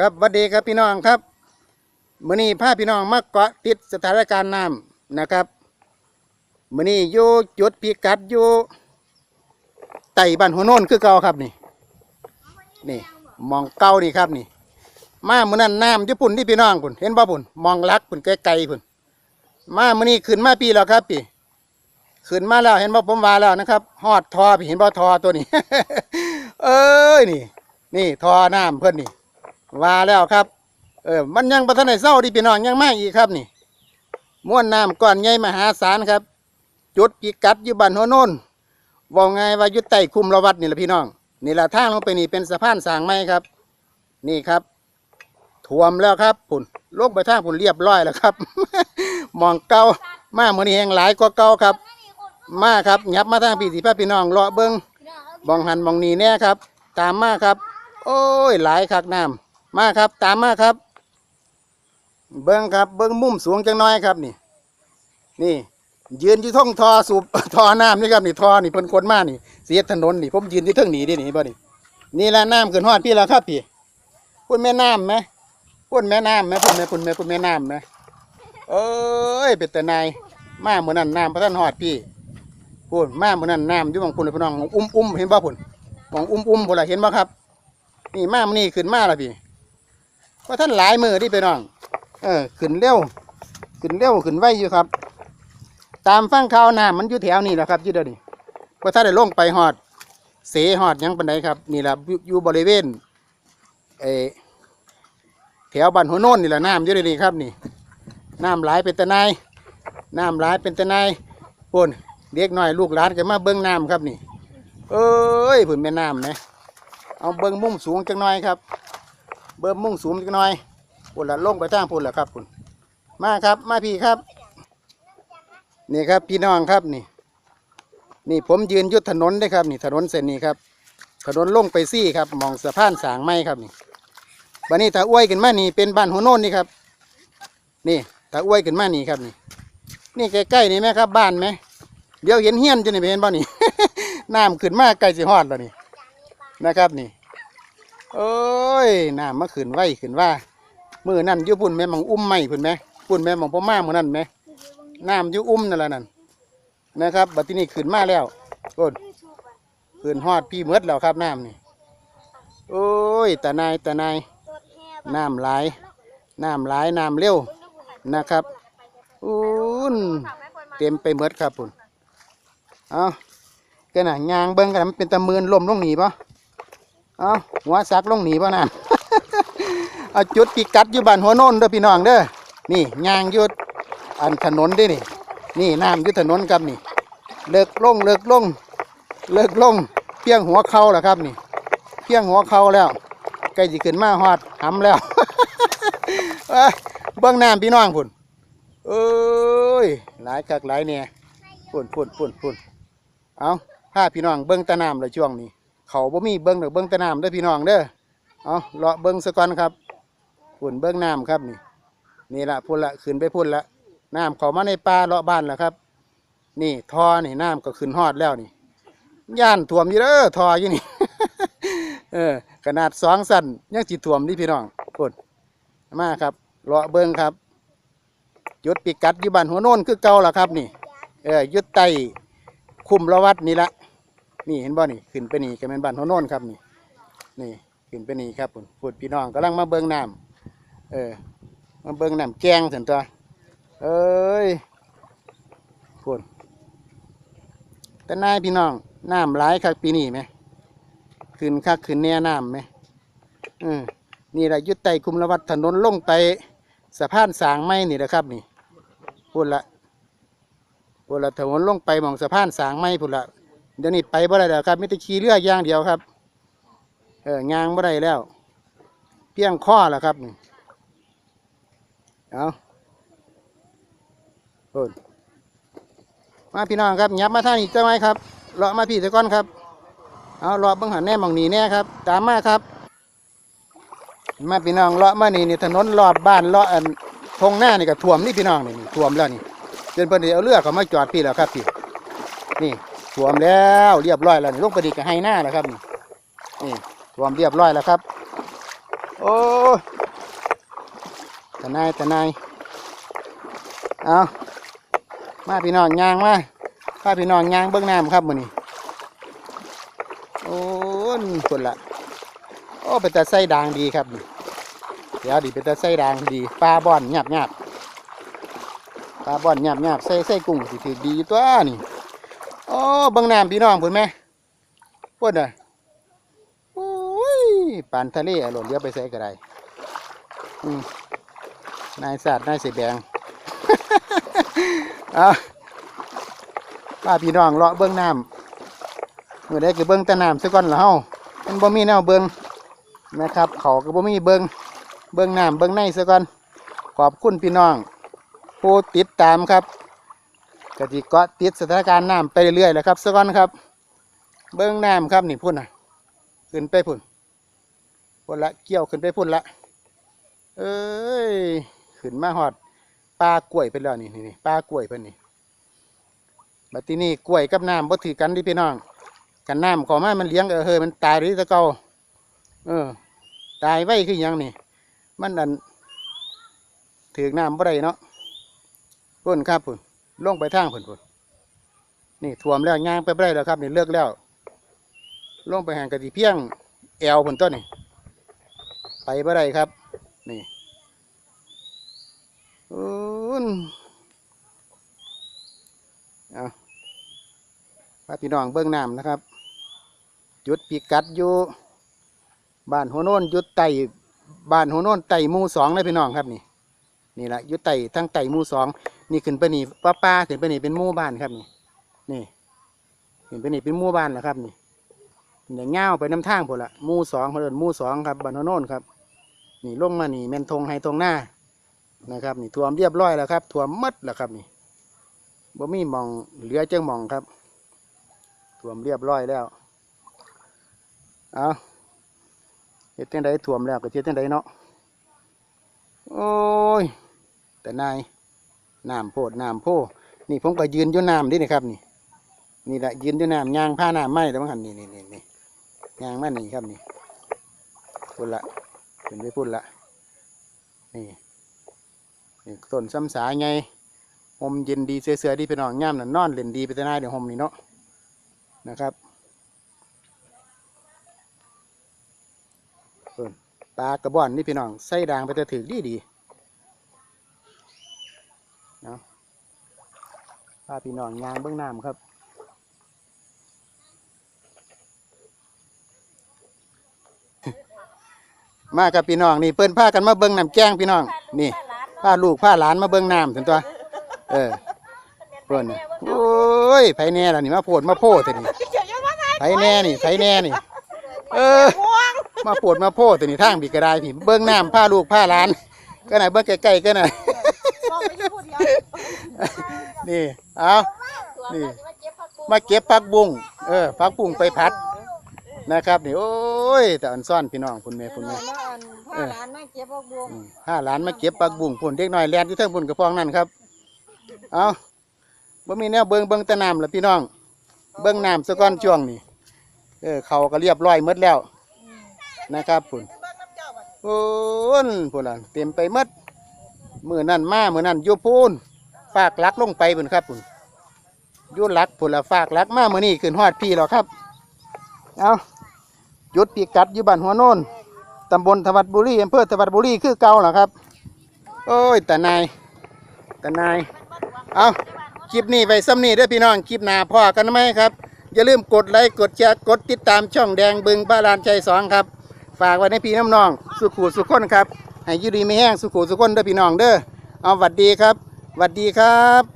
ครับวัสดีครับพี่น้องครับมื้อนี้พาพี่น้องมาเกาะติดสถานการณ์น้ำนะครับมื้อนี้อยู่จุดพิกัดอยู่ไต่บ้านหัวโน่นคือเก่าครับนี่ นี่มองเก่านี่ครับนี่ มาเมื้อนั้นน้ำญี่ปุ่นที่พี่น้องพุ่นเห็นบ่พุ่นมองลักพุ่นไกลๆพุ่นมามื้อนี้ขึ้นมาปีแล้วครับพี่ขึ้นมาแล้วเห็นบ่ผมว่าแล้วนะครับฮอดทอพี่เห็นบ่ทอตัวนี้ เอ้ยนี่ นี่ทอน้ำเพิ่อนนี่ ว่าแล้วครับ เออ มันยังประทันได้เศร้าดิพี่น้องยังมากอีกครับนี่ม้วนน้ำก้อนใหญ่มหาศาลครับ จุดพิกัดอยู่บ้านหัวโนนว่าไงว่ายู่ใต้คุมระวัดนี่แหละพี่น้อง นี่แหละทางลงไปนี่เป็นสะพานสางไม้ครับ นี่ครับท่วมแล้วครับปุ่นลงไปทางปุ่นเรียบร้อยแล้วครับ มองเก่ามาเมื่อนี้แห่งหลายกว่าเก่าครับ มาครับยับมาทางพี่สิพาพี่น้องเลาะเบิ้งบองหันบองนีแน่ครับ ตามมาครับ โอ้ยหลายคักน้ำ มาครับ ตามมาครับ เบิ้งครับ เบิ้งมุมสูงจังน้อยครับนี่ นี่ ยืนอยู่ท่องทอสูบทอน้ำนี่ครับนี่ทอนี่เพิ่นคนมากนี่เสียถนนนี่ผมยืนอยู่เทิงหนีดินี่บ่นี่นี่ละน้ำขึ้นฮอดพี่แล้วครับพี่พุ่นแม่น้ำไหมพุ่นแม่น้ำไหมพุ่นแม่พุ่นแม่พุ่นแม่น้ำไหมเอ้ยเป็นแต่นายมาเหมือนนั้นน้ำพระท่านฮอดพี่พูนมาเหมือนั้นน้ำอยู่บางพุ่นพี่น้องอุ้มอุ้มเห็นบ่พุ่นมองอุ้มอุ้มพุ่นละเห็นบ่ครับ นี่มามันนี่ขึ้นมาละพี่ ว่าท่านหลายมือที่พี่น้อง เออขึ้นเร็วขึ้นเร็วขึ้นไวอยู่ครับ ตามฟังข่าวน้ำมันอยู่แถวนี้แหละครับอยู่เดี๋ยวนี้ว่าถ้าได้ลงไปหอด เสหอดยังปันไดครับ นี่แหละอยู่บริเวณเอแถวบ้านหัวโน่นนี่แหละน้ำอยู่เดี๋ยวนี้ครับนี่น้ำหลายเป็นตะนายน้ำหลายเป็นตะนายพุ่นเด็กน้อยลูกหลานก็มาเบิ้งน้ำครับนี่ เอ้ยผุนแม่น้ำนะเอาเบิ้งมุมสูงจังหน่อยครับ เบิ้งมุมสูงจังหน่อยปุ่นละลงไปทางปุ่นละครับปุ่นมาครับมาพี่ครับ นี่ครับพี่น้องครับนี่ นี่ผมยืนยุดถนนได้ครับ นี่ถนนเส้นนี้ครับ ถนนลงไปซี่ครับมองสะพานสางไม้ครับนี่บันนี้ถ้าอ้วยขึ้นมานี่เป็นบ้านหัวโน่นนี่ครับ นี่ถ้าอ้วยขึ้นมานี่ครับนี่ นี่ใกล้ๆนี่ไหมครับ บ้านไหมเดี๋ยวเห็นเฮี้ยนจะนี่เห็นบ่นี่ น้ำขึ้นมาใกล้สิฮอดแล้วนี่นะครับนี่ โอ้ยน้ำมาขึ้นไหวขึ้นว่ามือนั่นยู่พุ่นแม่มังอุ้มไม่พุ่นไหมพุ่นแม่มังพ่อมามือนั่นไหมน้ำยู่อุ้มนั่นแหละนั่นนะครับบัดนี้ขึ้นมาแล้วโอ้ยขึ้นฮอดพี่เมดแล้วครับน้ำนี่โอ้ยตานายตานายน้ำหลายน้ำหลายน้ำเร็วนะครับอุ้นเต็มไปหมดครับปุ่นเอาแกน่ะยางเบิ้งกันมันเป็นตะมือนลมลงหนีปะ เอาหัวซักลงหนีป่ะนั่นเอาจุดพิกัดอยู่บ้านหัวโน่นเด้อพี่น้องเด้อนี่ยางยุดอันถนนด้นี่ นี่น้ำยุดถนนครับนี่ เลิกลงเลิกลงเลิกลงเพียงหัวเข่าแล้วครับนี่ เพียงหัวเข่าแล้วใกล้จะขึ้นมาฮอดหำแล้วเอ้ยเบิ้องน้ำพี่น้องพุ่นเอ้ยหลายคักหลายเนี่ยปุ่นปุ่นปุ่นปุ่นเอาพาพี่น้องเบิ้องตะน้ำเลยช่วงนี้ เขาบ่มีเบิ้งเด้อเบิ้งตะน้ำเด้อพี่น้องเด้อเอาเลาะเบิ้งสะก่อนครับปุ่นเบิ้งน้ำครับนี่นี่ละพุ่นละขึ้นไปพุ่นละน้ำเขามาในป่าเลาะบ้านแล้วครับ นี่ทอนี่น้ำก็ขึ้นฮอดแล้วนี่ ย่านท่วมอยู่เด้อทออยู่นี่ เออ ขนาดสองสั้นยังจิท่วมนี่พี่น้องปุ่นมาครับเลาะเบิ้งครับจุดปิกัดอยู่บ้านหัวโน่นคือเก่าล่ะครับ นี่เอออยุดไตคุมละวัดนี่ละ นี่เห็นบ่นี่ขึ้นไปนี่ก็เป็นบ้านหัวโน่นครับนี่ นี่ขึ้นไปนี่ครับพูดพี่น้องกำลังมาเบิ่งน้ำเออมาเบิ่งน้ำแกงสันตัวเอ้ยพูดแต่นายพี่น้องน้ำหลายคักปีนี้ไหมขึ้นคักขึ้นแน่น้ำไหมเออนี่แหละยุดไตคุมละวัดถนนลงไปสะพานสางไม้นี่นะครับ นี่พูดละพูดละถนนลงไปมองสะพานสางไม้พูดละ เดี๋ยวนี้ไปบ่ได้แล้วครับม่ต้องขี่เรืออย่างเดียวครับ เออยางบ่ได้แล้ว เพียงข้อแล้วครับเอาพูดมาพี่น้องครับยับมาท่างอีกจ้าไหมครับเลาะมาพี่ตะก้อนครับเอาเลาะเบังหันแน่มองหนีแน่ครับ ตามมาครับ มาพี่น้องเลาะมานี่นี่ถนนรอบบ้านเลาะอันทงหน้านี่ก็ท่วมนี่พี่น้องนี่ท่วมแล้วนี่จนเพิ่นได้เอาเรือเขามาจอดพี่แล้วครับพี่นี่ ท่วมแล้วเรียบร้อยแล้วนี่ลงไปดีก็ให้หน้าแล้วครับนี่นี่ท่วมเรียบร้อยแล้วครับ โอ้ตะนายตะนายเอามาพี่น้องยางมาพาพี่น้องยางเบื้องน้ำครับมือนี้โอ้นคนละโอ้เป็นตาไส้ด่างดีครับเดี๋ยวดีเป็นตาไส้ด่างดีปลาบ่อนหยาบหยาบปลาบ่อนหยาบหยาบใส่ใส่กุ้งสิดีตัวนี่ อ้บื้องน้ำพี่น้องพิ่นไหมพุ่นอะโอ้ยปานทะเลอะหล่นเลี้ยวไปใส่ก็ได้นายศาสตร์นายเสียแดงเอาป้าพี่น้องเลาะเบื้องน้ำเมื่อได้คือเบื้องตะน้ำซะก่อนละเฮามันบ่มีแนวเบื้องนะครับเขาก็บ่มีเบื้องเบื้องน้ำเบื้องในซะก่อนขอบคุณพี่น้องผู้ติดตามครับ กติกาติดสถานการณ์น้ำไปเรื่อยๆแหล้วครับซะก่อนครับ เบื้องน้ำครับนี่พุ่นน่ะขึ้นไปพุ่นพุ่นละเกี่ยวขึ้นไปพุ่นละเอ้ยขึ้นมาหอดปลากล้วยไปแล้วนี่นี่ปลากล้วยเพิ่นนี่บัดทีนี้กล้วยกับน้ำบ่ถือกันดิพี่น้อง กันน้ำขอมามันเลี้ยงเออเฮ้ยมันตายหรือตะเกาเออ ตายไว้คือยังนี่ มันอันถือน้ำบ่ได้เนาะพุ่นครับพุ่น ลงไปทางพุ่นพุ่นนี่ท่วมแล้วย่างไปบ่ได้แล้วครับนี่เลิกแล้วลงไปห่างกะทิเพียงแอวผลต้นนี่ไปบ่ได้ครับ นี่อืนเอาพาพี่น้องเบื้องน้ำนะครับ จุดพิกัดอยู่บ้านหัวโนนอยุดไต่บ้านหัวโนนไต่มูสองนะพี่น้องครับนี่ นี่แหละอยุไต่ทั้งไต่หมู่สองนี่ขึ้นไปนี่ป้าป้าขึ้นไปนี่เป็นหมู่บ้านครับนี่นี่ขึ้นไปนี่เป็นหมู่บ้านแล้วครับนี่เนี่ยเง่าไปน้ำทางพนละหมู่สองคนเดินหมู่สองครับบ้านโน่นครับ นี่ลงมานี่แมนทงไฮทงหน้านะครับ นี่ท่วมเรียบร้อยแล้วครับท่วมมัดแล้วครับนี่บ่มีมองเหลือเจังมองครับท่วมเรียบร้อยแล้วเอาเฮ็ดจังไดท่วมแล้วก็เฮ็ดจังไดเนาะโอ้ย แต่นายน้ำโพดน้ำโพนี่ผมก็ยืนอยู่น้ำดินี่ครับนี่นี่แหละยืนด้วยน้ำยางผ้าน้ำไหมแล้วมั้งหันนี่นี่นี่นี่ยางมันนี่ครับนี่พุ่นละเป็นไปพุ่นละนี่นี่ต้นซ้ำสายไงหมเย็นดีเสือๆดีไปน้องย่ำน่ะนอนเล่นดีไปแต่นายเดี๋ยวหมนี่เนาะนะครับเพิ่นปลากระบอนนี่พี่น้องใส่ด่างไปแต่ถือดีดีๆเนาะ พาพี่น้องยางเบื้องน้ำครับมากับพี่น้องนี่เปิ้นพากันมาเบิ่งน้ำแกงพี่น้อง นี่พาลูกพาหลานมาเบิ่งน้ำถึงตัว เออเปิ้นน่ะโอ้ยไผแน่ล่ะนี่มาโพดมาโพดแต่นี่ไผแน่นี่ไผแน่นี่ เออ มาโพดมาโพดแต่นี่ทางบีกระไดพี่เบิ่งน้ำพาลูกพาหลาน ก็ไหนเบิ่งใกล้ๆก็ไหน นี่เอานี่ มาเก็บผักบุ้งเออผักบุ้งไปพัดนะครับนี่โอ้ย แต่อันซ่อนพี่น้องคุณแม่คุณแม่ผ้าร้านมาเก็บพวกบวงอืมห้าหลานมาเก็บปักบุ้งพุ่นเด็กน้อยแลนที่เทิงพุ่นกระพองนั่นครับเอาบ่มีแนวเบิงเบิงแตะน้ำละพี่น้อง เบิงน้ำสะก้อนช่วงนี้เออเขาก็เรียบร้อยหมดแล้วนะครับพุ่นพุ่นพุ่นล่ะเต็มไปหมดมือนั่นมามือนั่นอยู่พูน ฝากลักลงไปพุ่นครับพุ่นอยุ่หลักพุ่นละฝากลักมามือนี่ขึ้นฮอดพี่หรอครับ เอาจุดปีกัดอยู่บ้านหัวโน่นตำบลธวัดบุรีอำเภอธวัดบุรีคือเก่าหรอครับ โอ้ยแต่นายแต่นาย เอาคลิปนี้ไว้ซ้ำนี้เด้อพี่น้องคลิปหน้าพ่อกันไหมครับ อย่าลืมกดไลค์กดแชร์กดติดตามช่องแดงบึงบ้านลานชัยสองครับ ฝากไว้ในพี่น้ำน้อง สุขูสุขคนครับให้ยูดีไม่แห้งสุขูสุขคนเด้อพี่น้องเด้อเอาหวัดดีครับ วัสดีครับ